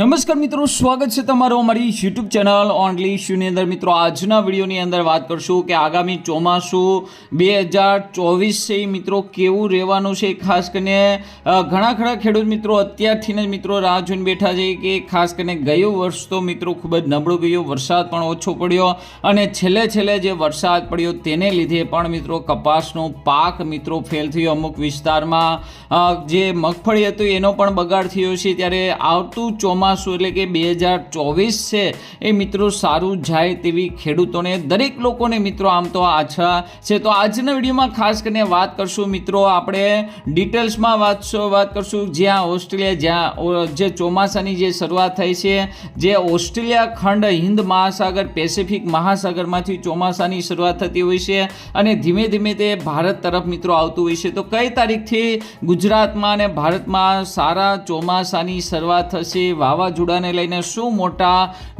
નમસ્કાર મિત્રો, સ્વાગત છે તમારું અમારી યુટ્યુબ ચેનલ ઓનલી ઇશ્યુની અંદર. મિત્રો, આજના વિડીયોની અંદર વાત કરશું કે આગામી ચોમાસું બે હજાર ચોવીસ મિત્રો કેવું રહેવાનું છે? ખાસ કરીને ઘણા ખરા ખેડૂત મિત્રો અત્યારથી જ મિત્રો રાહ જોઈને બેઠા છે કે ખાસ કરીને ગયું વર્ષ તો મિત્રો ખૂબ જ નબળું ગયું. વરસાદ પણ ઓછો પડ્યો અને છેલ્લે છેલ્લે જે વરસાદ પડ્યો તેને લીધે પણ મિત્રો કપાસનો પાક મિત્રો ફેલ થયો. અમુક વિસ્તારમાં જે મગફળી હતું એનો પણ બગાડ થયો છે. ત્યારે આવતું ચોમાસું એટલે કે બે હજાર ચોવીસ છે, એ મિત્રો સારું જાય તેવી ખેડૂતોને, દરેક લોકોને મિત્રો આમ તો આછા છે. તો આજના વિડીયોમાં ખાસ કરીને વાત કરશું મિત્રો આપણે ડિટેલ્સમાં વાતશો વાત કરશું જ્યાં ઓસ્ટ્રેલિયા, જ્યાં જે ચોમાસાની જે શરૂઆત થઈ છે, જે ઓસ્ટ્રેલિયા ખંડ હિન્દ મહાસાગર પેસિફિક મહાસાગરમાંથી ચોમાસાની શરૂઆત થતી હોય છે અને ધીમે ધીમે તે ભારત તરફ મિત્રો આવતું હોય છે. તો કઈ તારીખથી ગુજરાતમાં અને ભારતમાં સારા ચોમાસાની શરૂઆત થશે વાવાઝોડાને લઈને શું મોટા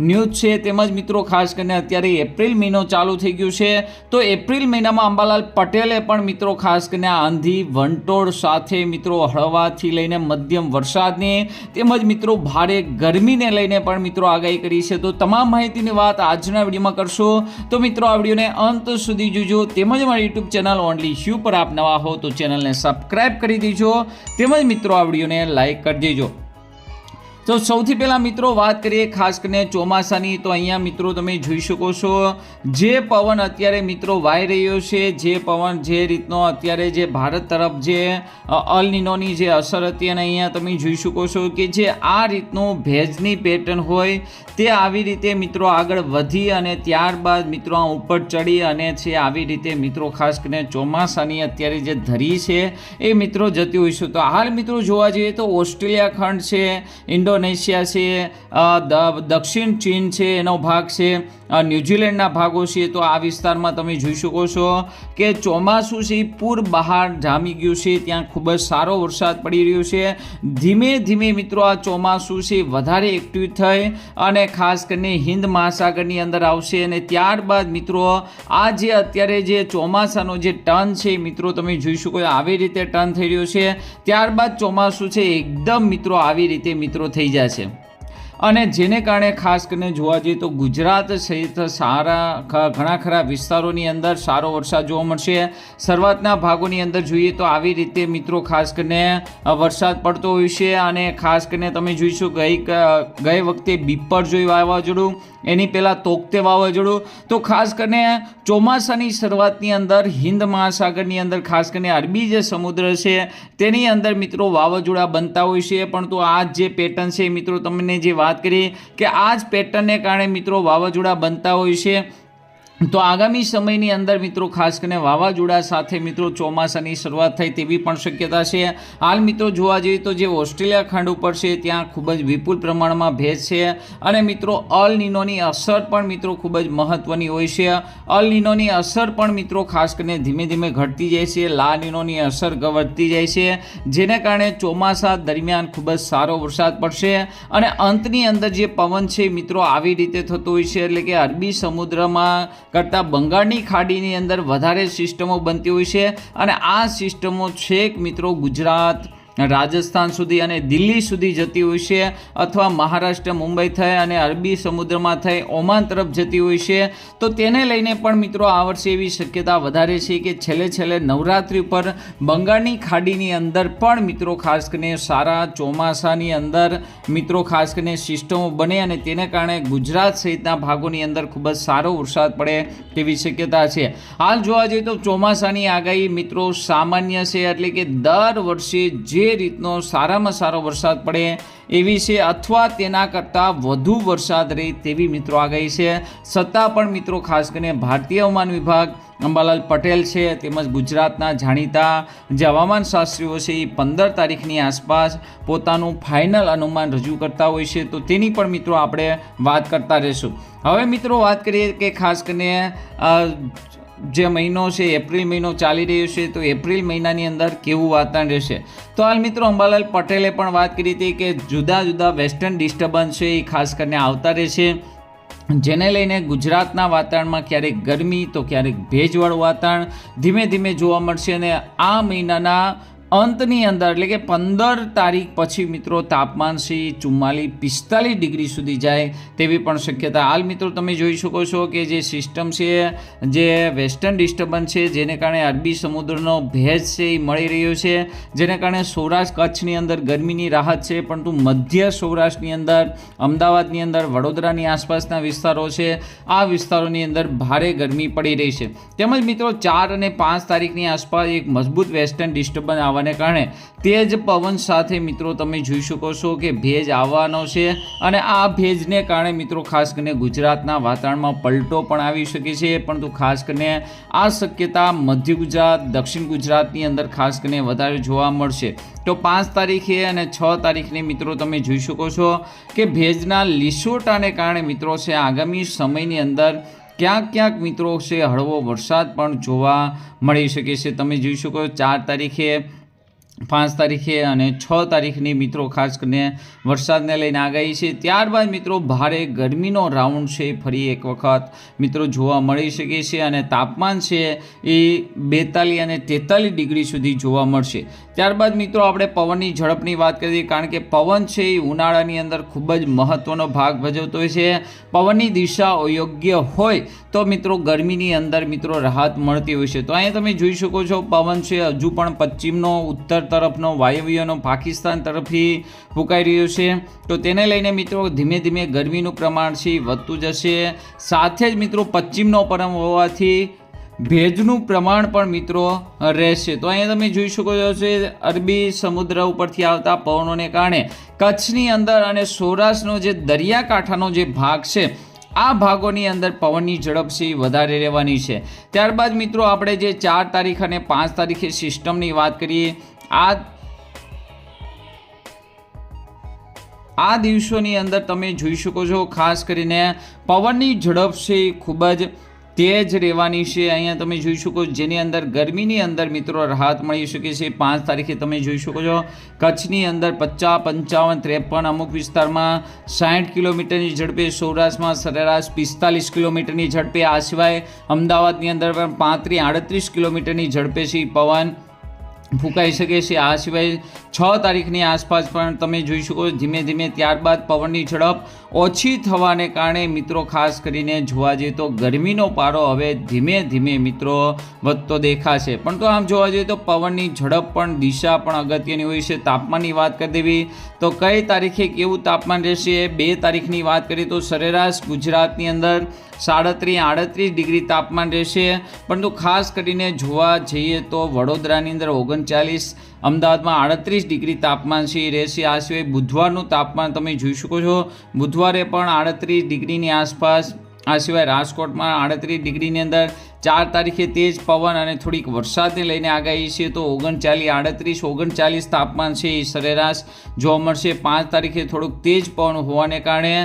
ન્યૂઝ છે તેમજ મિત્રો, ખાસ કરીને અત્યારે એપ્રિલ મહિનો ચાલુ થઈ ગયું છે. તો એપ્રિલ મહિનામાં અંબાલાલ પટેલે પણ મિત્રો, ખાસ કરીને આંધી વંટોળ સાથે મિત્રો હળવાથી લઈને મધ્યમ વરસાદની તેમજ મિત્રો ભારે ગરમીને લઈને પણ મિત્રો આગાહી કરી છે. તો તમામ માહિતીની વાત આજના વિડીયોમાં કરશો. તો મિત્રો, આ વિડીયોને અંત સુધી જોજો. તેમજ મારી યુટ્યુબ ચેનલ ઓનલી શ્યુ પર આપ નવા હો તો ચેનલને સબસ્ક્રાઈબ કરી દેજો. તેમજ મિત્રો, આ વિડીયોને લાઈક કરી દેજો. તો સૌથી પહેલાં મિત્રો વાત કરીએ ખાસ કરીને ચોમાસાની, તો અહીંયા મિત્રો તમે જોઈ શકો છો, જે પવન અત્યારે મિત્રો વાઈ રહ્યો છે, જે પવન જે રીતનો અત્યારે જે ભારત તરફ જે અલનિનોની અલ નીનોની જે અસર હતી અને અહીંયા તમે જોઈ શકો છો કે જે આ રીતનું ભેજની પેટર્ન હોય, તે આવી રીતે મિત્રો આગળ વધી અને ત્યારબાદ મિત્રો આ ઉપર ચડી અને છે આવી રીતે મિત્રો ખાસ કરીને ચોમાસાની અત્યારે જે ધરી છે, એ મિત્રો જતી હોઈશું તો હાલ મિત્રો જોવા જઈએ તો ઓસ્ટ્રેલિયા ખંડ છે ઇન્ડોનેશિયા છે દક્ષિણ ચીન છે એનો ભાગ છે. ન્યૂઝીલેન્ડના ભાગો છે તો આ વિસ્તારમાં તમે જોઈ શકો છો કે ચોમાસું છે, પૂર બહાર જામી ગયું છે, ત્યાં ખૂબ જ સારો વરસાદ પડી રહ્યો છે. ધીમે ધીમે મિત્રો આ ચોમાસું છે વધારે એક્ટિવ થઈ અને ખાસ કરીને હિન્દ મહાસાગરની અંદર આવશે અને ત્યારબાદ મિત્રો આ જે અત્યારે જે ચોમાસાનો જે ટર્ન છે, મિત્રો તમે જોઈ શકો આવી રીતે ટર્ન થઈ રહ્યો છે. ત્યારબાદ ચોમાસું છે, એકદમ મિત્રો આવી રીતે મિત્રો થઈ જશે. અને જેને કારણે ખાસ કરીને જોવા જઈએ તો ગુજરાત સહિત સારા ઘણા ખરા વિસ્તારોની અંદર સારો વરસાદ જોવા મળશે. શરૂઆતના ભાગોની અંદર જોઈએ તો આવી રીતે મિત્રો ખાસ કરીને વરસાદ પડતો હોય છે અને ખાસ કરીને તમે જોઈશું ગઈ ગઈ વખતે બીપર જોઈ વાવાઝોડું એની પહેલાં તોકતે વાવાઝોડું. તો ખાસ કરીને ચોમાસાની શરૂઆતની અંદર, હિન્દ મહાસાગરની અંદર, ખાસ કરીને અરબી જે સમુદ્ર છે, તેની અંદર મિત્રો વાવાઝોડા બનતા હોય છે. પરંતુ આ જે પેટર્ન છે મિત્રો તમને જે વાત કરી કે આ જ પેટર્નને કારણે મિત્રો વાવાઝોડા બનતા હોય છે. તો આગામી સમયની અંદર મિત્રો ખાસ કરીને વાવાઝોડા સાથે મિત્રો ચોમાસાની શરૂઆત થાય તેવી પણ શક્યતા છે. હાલ મિત્રો જોવા જઈએ તો જે ઓસ્ટ્રેલિયા ખંડ ઉપર છે ત્યાં ખૂબ જ વિપુલ પ્રમાણમાં ભેજ છે અને મિત્રો અલ નીનોની અસર પણ મિત્રો ખૂબ જ મહત્ત્વની હોય છે. અલ નીનોની અસર પણ મિત્રો ખાસ કરીને ધીમે ધીમે ઘટતી જાય છે. લા નીનોની અસર વધતી જાય છે, જેને કારણે ચોમાસા દરમિયાન ખૂબ જ સારો વરસાદ પડશે અને અંતની અંદર જે પવન છે મિત્રો આવી રીતે થતો હોય છે એટલે કે અરબી સમુદ્રમાં કરતાં બંગાળની ખાડીની અંદર વધારે સિસ્ટમો બનતી હોય છે. અને આ સિસ્ટમો છેક મિત્રો ગુજરાત. રાજસ્થાન સુધી અને દિલ્હી સુધી જતી હોય છે અથવા મહારાષ્ટ્ર, મુંબઈ થઈ અને અરબી સમુદ્રમાં થઈ ઓમાન તરફ જતી હોય છે. તો તેને લઈને પણ મિત્રો આ વર્ષે એવી શક્યતા વધારે છે કે છેલ્લે છેલ્લે નવરાત્રિ પર બંગાળની ખાડીની અંદર પણ મિત્રો ખાસ કરીને સારા ચોમાસાની અંદર મિત્રો ખાસ કરીને સિસ્ટમો બને અને તેને કારણે ગુજરાત સહિતના ભાગોની અંદર ખૂબ જ સારો વરસાદ પડે તેવી શક્યતા છે. હાલ જોવા જઈએ તો ચોમાસાની આગાહી મિત્રો સામાન્ય છે એટલે કે દર વર્ષે જે રીતનો સારામાં સારો વરસાદ પડે એવી છે અથવા તેના કરતાં વધુ વરસાદ રહે તેવી મિત્રો આગાહી છે. છતાં પણ મિત્રો ખાસ કરીને ભારતીય હવામાન વિભાગ, અંબાલાલ પટેલ છે, તેમજ ગુજરાતના જાણીતા જે હવામાન શાસ્ત્રીઓ છે એ પંદર તારીખની આસપાસ પોતાનું ફાઇનલ અનુમાન રજૂ કરતા હોય છે. તો તેની પણ મિત્રો આપણે વાત કરતા રહીશું. હવે મિત્રો વાત કરીએ કે ખાસ કરીને જે મહિનો છે, એપ્રિલ મહિનો ચાલી રહ્યો છે, તો એપ્રિલ મહિનાની અંદર કેવું વાતાવરણ રહેશે? તો હાલ મિત્રો અંબાલાલ પટેલે પણ વાત કરી હતી કે જુદા જુદા વેસ્ટર્ન ડિસ્ટર્બન્સ છે એ ખાસ કરીને આવતા રહેશે. જેને લઈને ગુજરાતના વાતાવરણમાં ક્યારેક ગરમી, તો ક્યારેક ભેજવાળું વાતાવરણ ધીમે ધીમે જોવા મળશે અને આ મહિનાના અંતની અંદર, એટલે કે પંદર તારીખ પછી મિત્રો તાપમાન છે ચુમ્માલીસ, પિસ્તાલીસ ડિગ્રી સુધી જાય તેવી પણ શક્યતા. હાલ મિત્રો તમે જોઈ શકો છો કે જે સિસ્ટમ છે, જે વેસ્ટર્ન ડિસ્ટર્બન્સ છે, જેને કારણે અરબી સમુદ્રનો ભેજ છે એ મળી રહ્યો છે. જેને કારણે સૌરાષ્ટ્ર કચ્છની અંદર ગરમીની રાહત છે, પરંતુ મધ્ય સૌરાષ્ટ્રની અંદર, અમદાવાદની અંદર, વડોદરાની આસપાસના વિસ્તારો છે, આ વિસ્તારોની અંદર ભારે ગરમી પડી રહી છે. તેમજ મિત્રો ચાર અને પાંચ તારીખની આસપાસ એક મજબૂત વેસ્ટર્ન ડિસ્ટર્બન્સ આવવાને કારણે તેજ પવન સાથે મિત્રો તમે જોઈ શકો છો કે ભેજ આવવાનો છે અને આ ભેજને કારણે મિત્રો ખાસ કરીને ગુજરાતના વાતાવરણમાં પલટો પણ આવી શકે છે. પરંતુ ખાસ કરીને આ શક્યતા મધ્ય ગુજરાત, દક્ષિણ ગુજરાતની અંદર ખાસ કરીને વધારે જોવા મળશે. તો પાંચ તારીખે અને છ તારીખને મિત્રો તમે જોઈ શકો છો કે ભેજના લીસોટાને કારણે મિત્રો છે આગામી સમયની અંદર ક્યાંક ક્યાંક મિત્રો છે હળવો વરસાદ પણ જોવા મળી શકે છે. તમે જોઈ શકો ચાર તારીખે પાંચ તારીખે અને છ તારીખની મિત્રો ખાસ કરીને વરસાદને લઈને આગાહી છે. ત્યારબાદ મિત્રો ભારે ગરમીનો રાઉન્ડ છે. ફરી એક વખત મિત્રો જોવા મળી શકે છે અને તાપમાન છે એ બેતાલીસ અને તેતાલીસ ડિગ્રી સુધી જોવા મળશે. ત્યારબાદ મિત્રો આપણે પવનની ઝડપની વાત કરીએ કારણ કે પવન છે એ ઉનાળાની અંદર ખૂબ જ મહત્ત્વનો ભાગ ભજવતો હોય છે. પવનની દિશા અયોગ્ય હોય તો મિત્રો ગરમીની અંદર મિત્રો રાહત મળતી હોય છે. તો અહીંયા તમે જોઈ શકો છો પવન છે હજુ પણ પશ્ચિમનો, ઉત્તર તરફનો વાયવ્યનો પાકિસ્તાન તરફથી ફૂંકાઈ રહ્યો છે. તો તેને લઈને મિત્રો ધીમે ધીમે ગરમીનું પ્રમાણ છે વધતું જશે. સાથે જ મિત્રો પશ્ચિમનો પરમ હોવાથી ભેજનું પ્રમાણ પણ મિત્રો રહેશે. તો અહીંયા તમે જોઈ શકો છો છે અરબી સમુદ્ર ઉપરથી આવતા પવનોને કારણે કચ્છની અંદર અને સૌરાષ્ટ્રનો જે દરિયાકાંઠાનો જે ભાગ છે, આ ભાગોની અંદર પવનની ઝડપ છે વધારે રહેવાની છે. ત્યારબાદ મિત્રો આપણે જે ચાર તારીખ અને પાંચ તારીખે સિસ્ટમની વાત કરીએ આ આ દિવસોની અંદર તમે જોઈ શકો છો, ખાસ કરીને પવનની ઝડપ છે, ખૂબ જ તેજ રહેવાની છે. અહીંયા તમે જોઈ શકો, જેની અંદર ગરમીની અંદર મિત્રો રાહત મળી શકે છે. પાંચ તારીખે તમે જોઈ શકો છો, કચ્છની અંદર પચાસ પંચાવન ત્રેપન અમુક વિસ્તારમાં સાઠ કિલોમીટરની ઝડપે, સૌરાષ્ટ્રમાં સરેરાશ પિસ્તાલીસ કિલોમીટરની ઝડપે. આ સિવાય અમદાવાદની અંદર પણ પાંત્રીસ આડત્રીસ કિલોમીટરની ઝડપે છે પવન. ફૂંકાઈ શકે છે. આ સિવાય છ તારીખની આસપાસ પણ તમે જોઈ શકો ધીમે ધીમે ત્યારબાદ પવનની ઝડપ ઓછી થવાને કારણે મિત્રો ખાસ કરીને જોવા જઈએ તો ગરમીનો પારો હવે ધીમે ધીમે મિત્રો વધતો દેખાશે. પણ તો આમ જોવા જઈએ તો પવનની ઝડપ પણ દિશા પણ અગત્યની હોય છે. તાપમાનની વાત કરી દેવી તો કઈ તારીખે કેવું તાપમાન રહેશે બે તારીખની વાત કરીએ તો સરેરાશ ગુજરાતની અંદર સાડત્રીસ આડત્રીસ ડિગ્રી તાપમાન રહેશે. પરંતુ ખાસ કરીને જોવા જઈએ તો વડોદરાની અંદર ઓગણચાલીસ, અમદાવાદમાં આડત્રીસ ડિગ્રી તાપમાન છે. રહેશે આ સિવાય બુધવારનું તાપમાન તમે જોઈ શકો છો. બુધવારે પણ આડત્રીસ ડિગ્રીની આસપાસ, આ સિવાય રાજકોટમાં આડત્રીસ ડિગ્રીની અંદર ચાર તારીખે તેજ પવન અને થોડીક વરસાદને લઈને આગાહી છે તો ઓગણચાલીસ, આડત્રીસ, ઓગણચાલીસ તાપમાન છે એ સરેરાશ જોવા મળશે. પાંચ તારીખે થોડુંક તેજ પવન હોવાને કારણે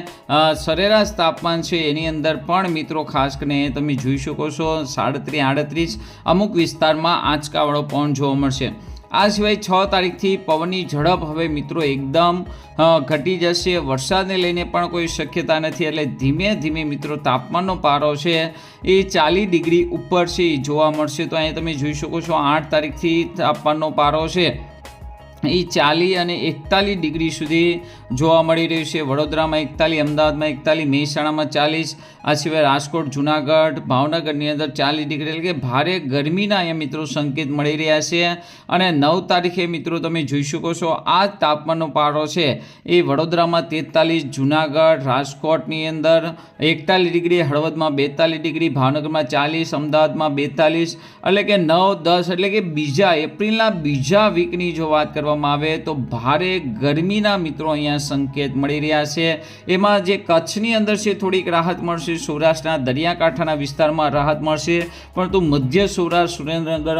સરેરાશ તાપમાન છે એની અંદર પણ મિત્રો ખાસ કરીને તમે જોઈ શકો છો સાડત્રીસ, આડત્રીસ અમુક વિસ્તારમાં આંચકાવાળો પવન જોવા મળશે. આ સિવાય છ તારીખથી પવનની ઝડપ હવે મિત્રો એકદમ ઘટી જશે. વરસાદને લઈને પણ કોઈ શક્યતા નથી. એટલે ધીમે ધીમે મિત્રો તાપમાનનો પારો છે એ ચાલીસ ડિગ્રી ઉપર છે જોવા મળશે. તો અહીંયા તમે જોઈ શકો છો આઠ તારીખથી તાપમાનનો પારો છે. એ ચાલી અને એકતાલીસ ડિગ્રી સુધી જોવા મળી રહ્યું છે. વડોદરામાં એકતાલીસ, અમદાવાદમાં એકતાલીસ, મહેસાણામાં ચાલીસ, આ સિવાય રાજકોટ, જુનાગઢ, ભાવનગરની અંદર ચાલીસ ડિગ્રી એટલે કે ભારે ગરમીના અહીંયા મિત્રો સંકેત મળી રહ્યા છે. અને નવ તારીખે મિત્રો તમે જોઈ શકો છો, આ તાપમાનનો પારો છે. એ વડોદરામાં તેતાલીસ, જુનાગઢ, રાજકોટની અંદર એકતાલીસ ડિગ્રી, હળવદમાં બેતાલીસ ડિગ્રી, ભાવનગરમાં ચાલીસ, અમદાવાદમાં બેતાલીસ, એટલે કે નવ, દસ, એટલે કે બીજા, એપ્રિલના બીજા વીકની જો વાત કરવામાં આવે તો ભારે ગરમીના મિત્રો અહીંયા સંકેત મળી રહ્યા છે. એમાં જે કચ્છની અંદર છે થોડીક રાહત મળશે. સૌરાષ્ટ્રના દરિયાકાંઠાના વિસ્તારમાં રાહત મળશે. પરંતુ મધ્ય સૌરાષ્ટ્ર, સુરેન્દ્રનગર,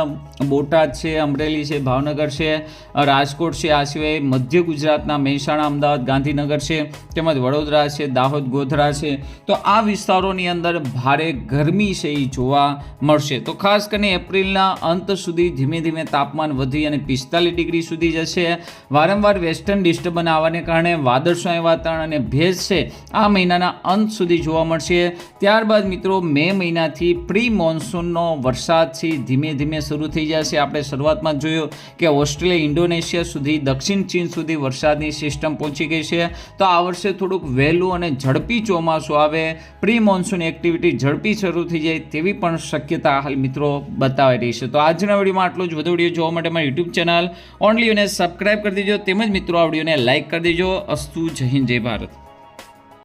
બોટાદ છે, અમરેલી છે, ભાવનગર છે, રાજકોટ છે. આ સિવાય મધ્ય ગુજરાતના મહેસાણા, અમદાવાદ, ગાંધીનગર છે, તેમજ વડોદરા છે, દાહોદ, ગોધરા છે. તો આ વિસ્તારોની અંદર ભારે ગરમી છે એ જોવા મળશે. તો ખાસ કરીને એપ્રિલના અંત સુધી ધીમે ધીમે તાપમાન વધી અને પિસ્તાલીસ ડિગ્રી સુધી જશે. છે. વારંવાર વેસ્ટર્ન ડિસ્ટર્બન આવવાને કારણે વાદળછાયા વાતાવરણ અને ભેજ છે આ મહિનાના અંત સુધી જોવા મળશે. ત્યારબાદ મિત્રો, મે મહિનાથી પ્રી મોન્સૂનનો વરસાદથી ધીમે ધીમે શરૂ થઈ જશે. આપણે શરૂઆતમાં જોયું કે ઓસ્ટ્રેલિયા, ઇન્ડોનેશિયા સુધી, દક્ષિણ ચીન સુધી વરસાદની સિસ્ટમ પહોંચી ગઈ છે. તો આ વર્ષે થોડુંક વહેલું અને ઝડપી ચોમાસું આવે. પ્રી મોન્સૂન એક્ટિવિટી ઝડપી શરૂ થઈ જાય તેવી પણ શક્યતા હાલ મિત્રો બતાવી રહી છે. તો આજના વિડીયોમાં આટલું જ. વધુ વીડિયો જોવા માટે મારી યુટ્યુબ ચેનલ ઓનલી અને સબસ્ક્રાઇબ કરી દેજો. તેમજ મિત્રો આ લાઇક કરી દેજો. અસ્તુ જય હિન્દ જય ભારત.